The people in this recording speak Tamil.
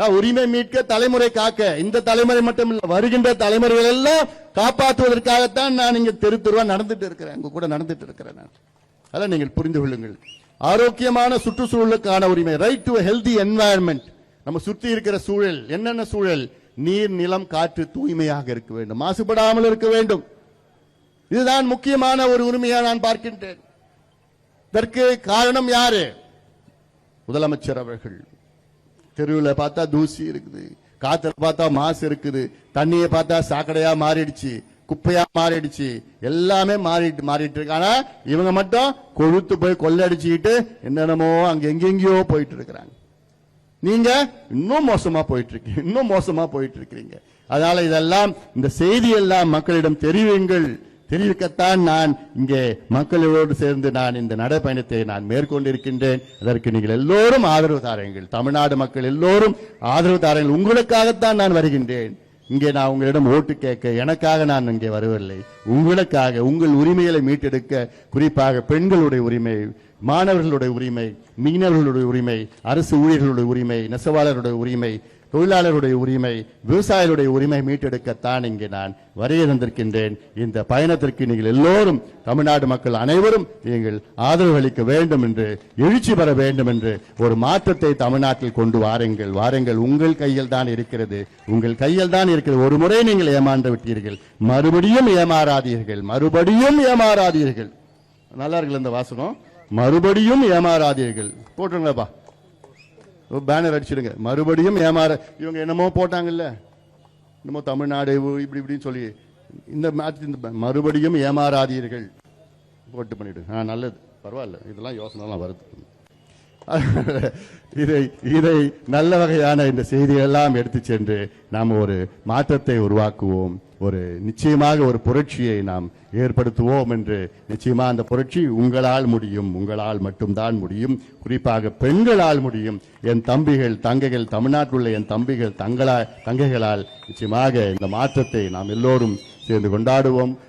நான் உரிமை மீட்க தலைமுறை காக்க இந்த தலைமுறை மட்டும் இல்ல வருகின்ற தலைமுறைகள் எல்லாம் காப்பாற்றுவதற்காகத்தான் நான் இங்க தெரு தெருவா நடந்துட்டு இருக்கிறேன். உங்க கூட நடந்துட்டு இருக்கிறேன் நான். அதான் நீங்கள் புரிந்து கொள்ளுங்கள். ஆரோக்கியமான சுற்றுச்சூழலுக்கான உரிமை ரைட் டு ஹெல்தி என்வாயன்மெண்ட் நம்ம சுற்றி இருக்கிற சூழல் என்னென்ன சூழல்? நீர் நிலம் காற்று தூய்மையாக இருக்க வேண்டும். மாசுபடாமல் இருக்க வேண்டும். இதுதான் முக்கியமான ஒரு உரிமையாக நான் பார்க்கின்றேன். இதற்கு காரணம் யாரு? முதலமைச்சர் அவர்கள். தெருவில் பார்த்தா தூசி இருக்குது. காத்துல பார்த்தா மாசு இருக்குது. தண்ணியை பார்த்தா சாக்கடையா மாறிடுச்சு. குப்பையா மாறிடுச்சு. எல்லாமே மாறிட்டு மாறிட்டு இருக்கு ஆனா இவங்க மட்டும் கொழுத்து போய் கொள்ளடிச்சுக்கிட்டு என்னென்னமோ அங்க எங்கெங்கயோ போயிட்டு இருக்கிறாங்க நீங்க இன்னும் மோசமா போயிட்டு இருக்கீங்க இன்னும் மோசமா போயிட்டு இருக்கிறீங்க அதனால இதெல்லாம் இந்த செய்தி எல்லாம் மக்களிடம் தெரிவிங்கள் தெரிவிக்கத்தான் நான் இங்கே மக்களோடு சேர்ந்து நான் இந்த நடைப்பயணத்தை நான் மேற்கொண்டிருக்கின்றேன். அதற்கு நீங்கள் எல்லோரும் ஆதரவு தாருங்கள். தமிழ்நாடு மக்கள் எல்லோரும் ஆதரவு தாருங்கள். உங்களுக்காகத்தான் நான் வருகின்றேன். இங்கே நான் உங்களிடம் ஓட்டு கேட்க எனக்காக நான் இங்கே வரவில்லை. உங்களுக்காக உங்கள் உரிமைகளை மீட்டெடுக்க குறிப்பாக பெண்களுடைய உரிமை மாணவர்களுடைய உரிமை மீனவர்களுடைய உரிமை அரசு ஊழியர்களுடைய உரிமை நெசவாளருடைய உரிமை தொழிலாளருடைய உரிமை விவசாயிகளுடைய உரிமை மீட்டெடுக்கத்தான் இங்கே நான் வரைய தந்திருக்கின்றேன் இந்த பயணத்திற்கு நீங்கள் எல்லோரும் தமிழ்நாடு மக்கள் அனைவரும் நீங்கள் ஆதரவு அளிக்க வேண்டும் என்று எழுச்சி பெற வேண்டும் என்று ஒரு மாற்றத்தை தமிழ்நாட்டில் கொண்டு வாருங்கள். வாருங்கள். உங்கள் கையில் தான் இருக்கிறது. உங்கள் கையில் தான் இருக்கிறது. ஒரு முறை நீங்கள் ஏமாந்து விட்டீர்கள். மறுபடியும் ஏமாறாதீர்கள். மறுபடியும் ஏமாறாதீர்கள். நல்லா இருக்குல்ல இந்த வாசகம்? மறுபடியும் ஏமாறாதீர்கள். போட்டுருங்களப்பா பேனர் அடிச்சிடுங்க. மறுபடியும் ஏமாற இவங்க என்னமோ போட்டாங்கல்ல. என்னமோ தமிழ்நாடு இப்படி இப்படின்னு சொல்லி இந்த மாற்றி இந்த மறுபடியும் ஏமாறாதீர்கள். போட்டு பண்ணிவிடுங்க ஆ நல்லது. பரவாயில்ல. இதெல்லாம் யோசனைலாம் வருது. இதை இதை நல்ல வகையான இந்த செய்தியெல்லாம் எடுத்து சென்று நாம் ஒரு மாற்றத்தை உருவாக்குவோம். ஒரு நிச்சயமாக ஒரு புரட்சியை நாம் ஏற்படுத்துவோம் என்று நிச்சயமா அந்த புரட்சி உங்களால் முடியும் உங்களால் மட்டும்தான் முடியும். குறிப்பாக பெண்களால் முடியும். என் தம்பிகள் தங்கைகள் தமிழ்நாட்டில் உள்ள என் தம்பிகள் தங்களா தங்கைகளால் நிச்சயமாக இந்த மாற்றத்தை நாம் எல்லோரும் சேர்ந்து கொண்டாடுவோம்.